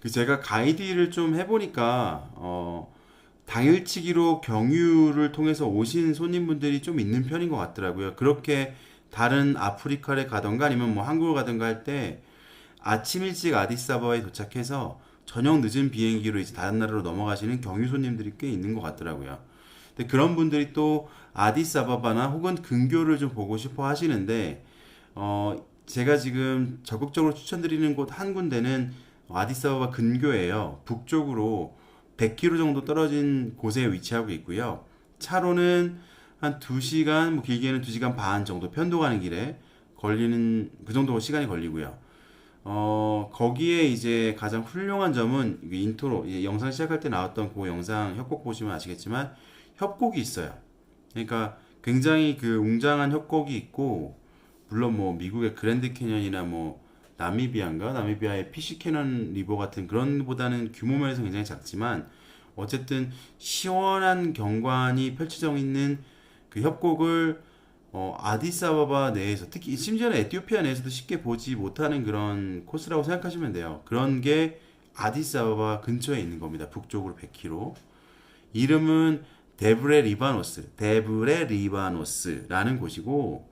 그 제가 가이드를 좀 해보니까 어 당일치기로 경유를 통해서 오신 손님분들이 좀 있는 편인 것 같더라고요. 그렇게 다른 아프리카를 가던가 아니면 뭐 한국을 가던가 할 때 아침 일찍 아디사바에 도착해서 저녁 늦은 비행기로 이제 다른 나라로 넘어가시는 경유 손님들이 꽤 있는 것 같더라고요. 근데 그런 분들이 또 아디사바바나 혹은 근교를 좀 보고 싶어 하시는데 어 제가 지금 적극적으로 추천드리는 곳 한 군데는 아디사바바 근교예요. 북쪽으로 100km 정도 떨어진 곳에 위치하고 있고요. 차로는 한 2시간, 뭐 길게는 2시간 반 정도 편도 가는 길에 걸리는 그 정도 시간이 걸리고요. 어, 거기에 이제 가장 훌륭한 점은 인트로, 이제 영상 시작할 때 나왔던 그 영상 협곡 보시면 아시겠지만 협곡이 있어요. 그러니까 굉장히 그 웅장한 협곡이 있고 물론 뭐 미국의 그랜드 캐년이나 뭐 나미비아인가 나미비아의 피시 캐년 리버 같은 그런 보다는 규모 면에서 굉장히 작지만 어쨌든 시원한 경관이 펼쳐져 있는 그 협곡을 어, 아디사바바 내에서 특히 심지어는 에티오피아 내에서도 쉽게 보지 못하는 그런 코스라고 생각하시면 돼요. 그런 게 아디사바바 근처에 있는 겁니다. 북쪽으로 100km. 이름은 데브레 리바노스, 데브레 리바노스라는 곳이고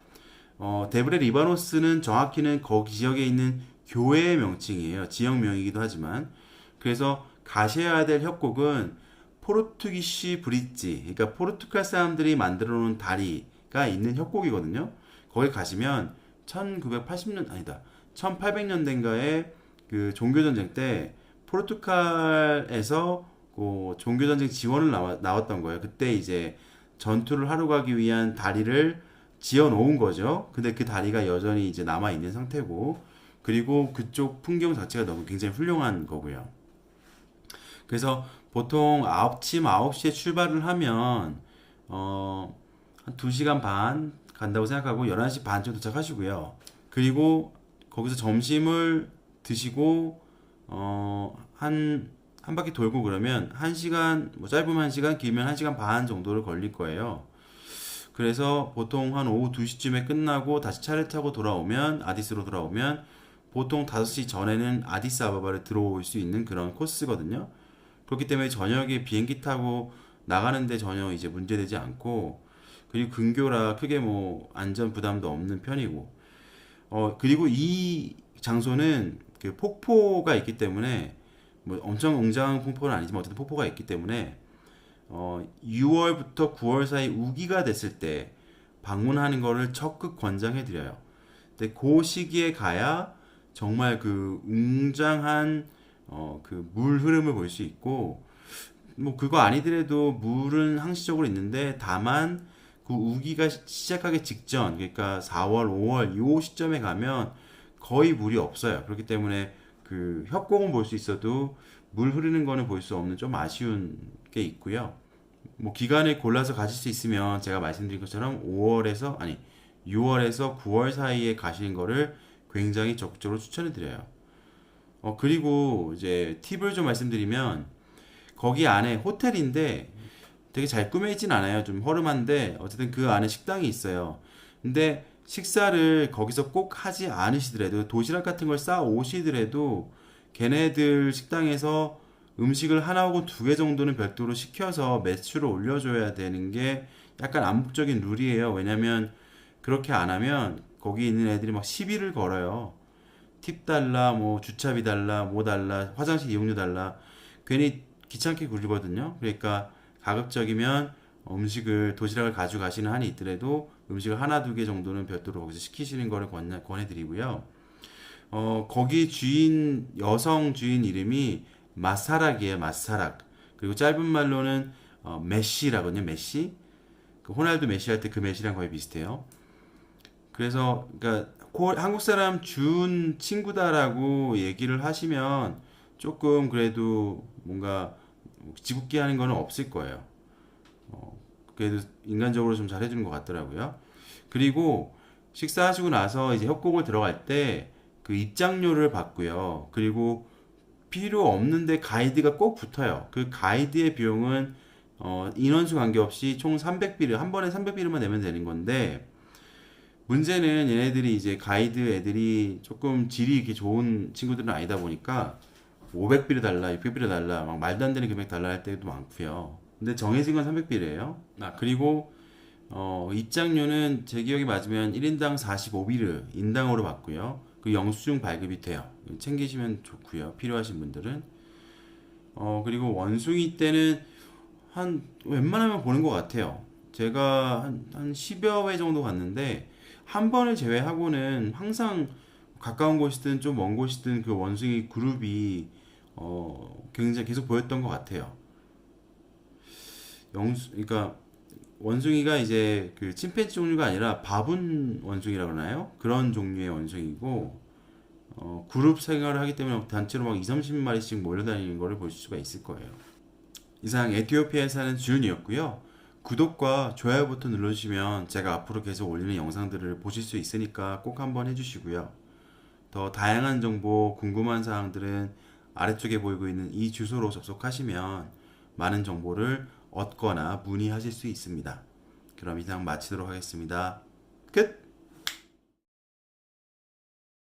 어, 데브레 리바노스는 정확히는 거기 지역에 있는 교회의 명칭이에요. 지역명이기도 하지만. 그래서 가셔야 될 협곡은 포르투기시 브릿지, 그러니까 포르투갈 사람들이 만들어 놓은 다리가 있는 협곡이거든요. 거기 가시면 1980년, 아니다. 1800년대인가에 그 종교 전쟁 때 포르투갈에서 그 종교 전쟁 지원을 나와, 나왔던 거예요. 그때 이제 전투를 하러 가기 위한 다리를 지어 놓은 거죠. 근데 그 다리가 여전히 이제 남아 있는 상태고, 그리고 그쪽 풍경 자체가 너무 굉장히 훌륭한 거고요. 그래서 보통 아침 9시에 출발을 하면, 어, 한 2시간 반 간다고 생각하고 11시 반쯤 도착하시고요. 그리고 거기서 점심을 드시고, 어, 한, 한 바퀴 돌고 그러면 1시간, 뭐 짧으면 1시간, 길면 1시간 반 정도를 걸릴 거예요. 그래서 보통 한 오후 2시쯤에 끝나고 다시 차를 타고 돌아오면 아디스로 돌아오면 보통 5시 전에는 아디스 아바바를 들어올 수 있는 그런 코스거든요. 그렇기 때문에 저녁에 비행기 타고 나가는데 전혀 이제 문제되지 않고 그리고 근교라 크게 뭐 안전 부담도 없는 편이고 어 그리고 이 장소는 그 폭포가 있기 때문에 뭐 엄청 웅장한 폭포는 아니지만 어쨌든 폭포가 있기 때문에 어, 6월부터 9월 사이 우기가 됐을 때 방문하는 거를 적극 권장해 드려요. 근데 그 시기에 가야 정말 그 웅장한 어, 그 물 흐름을 볼 수 있고 뭐 그거 아니더라도 물은 항시적으로 있는데 다만 그 우기가 시작하기 직전 그러니까 4월, 5월 요 시점에 가면 거의 물이 없어요. 그렇기 때문에 그 협곡은 볼 수 있어도 물 흐르는 거는 볼 수 없는 좀 아쉬운 게 있고요. 뭐 기간을 골라서 가실 수 있으면 제가 말씀드린 것처럼 5월에서 아니 6월에서 9월 사이에 가시는 거를 굉장히 적극적으로 추천해 드려요. 어 그리고 이제 팁을 좀 말씀드리면 거기 안에 호텔인데 되게 잘 꾸며있진 않아요. 좀 허름한데 어쨌든 그 안에 식당이 있어요. 근데 식사를 거기서 꼭 하지 않으시더라도 도시락 같은 걸 싸 오시더라도 걔네들 식당에서 음식을 하나 혹은 두 개 정도는 별도로 시켜서 매출을 올려줘야 되는 게 약간 암묵적인 룰이에요. 왜냐면 그렇게 안 하면 거기 있는 애들이 막 시비를 걸어요. 팁 달라, 뭐 주차비 달라, 뭐 달라, 화장실 이용료 달라. 괜히 귀찮게 굴리거든요. 그러니까 가급적이면 음식을 도시락을 가져가시는 한이 있더라도 음식을 하나 두 개 정도는 별도로 거기서 시키시는 거를 권해, 권해드리고요. 어, 거기 주인 여성 주인 이름이 마사락이에요. 마사락. 그리고 짧은 말로는 어, 메시라거든요. 메시. 그 호날두 메시 할 때 그 메시랑 거의 비슷해요. 그래서 그러니까 코- 한국 사람 준 친구다라고 얘기를 하시면 조금 그래도 뭔가 지국기 하는 거는 없을 거예요. 어, 그래도 인간적으로 좀 잘해주는 것 같더라고요. 그리고 식사하시고 나서 이제 협곡을 들어갈 때 그 입장료를 받고요. 그리고 필요 없는데 가이드가 꼭 붙어요. 그 가이드의 비용은 어, 인원수 관계없이 총 300비르, 한 번에 300비르만 내면 되는 건데, 문제는 얘네들이 이제 가이드 애들이 조금 질이 이렇게 좋은 친구들은 아니다 보니까, 500비를 달라, 600비를 달라, 막 말도 안 되는 금액 달라 할 때도 많고요. 근데 정해진 건 300비래요. 아, 그리고 어, 입장료는 제 기억이 맞으면 1인당 45비르 인당으로 받고요. 그 영수증 발급이 돼요. 챙기시면 좋고요. 필요하신 분들은. 어, 그리고 원숭이 때는 한 웬만하면 보는 것 같아요. 제가 한, 한 10여 회 정도 갔는데 한 번을 제외하고는 항상 가까운 곳이든 좀 먼 곳이든 그 원숭이 그룹이 어, 굉장히 계속 보였던 것 같아요. 영수, 그러니까 원숭이가 이제 그 침팬지 종류가 아니라 바분 원숭이라고 하나요? 그런 종류의 원숭이고 어, 그룹 생활을 하기 때문에 단체로 막 2, 30마리씩 몰려다니는 거를 볼 수가 있을 거예요. 이상 에티오피아에 사는 주윤이었고요. 구독과 좋아요 버튼 눌러주시면 제가 앞으로 계속 올리는 영상들을 보실 수 있으니까 꼭 한번 해주시고요. 더 다양한 정보, 궁금한 사항들은 아래쪽에 보이고 있는 이 주소로 접속하시면 많은 정보를 얻거나 문의하실 수 있습니다. 그럼 이상 마치도록 하겠습니다. 끝!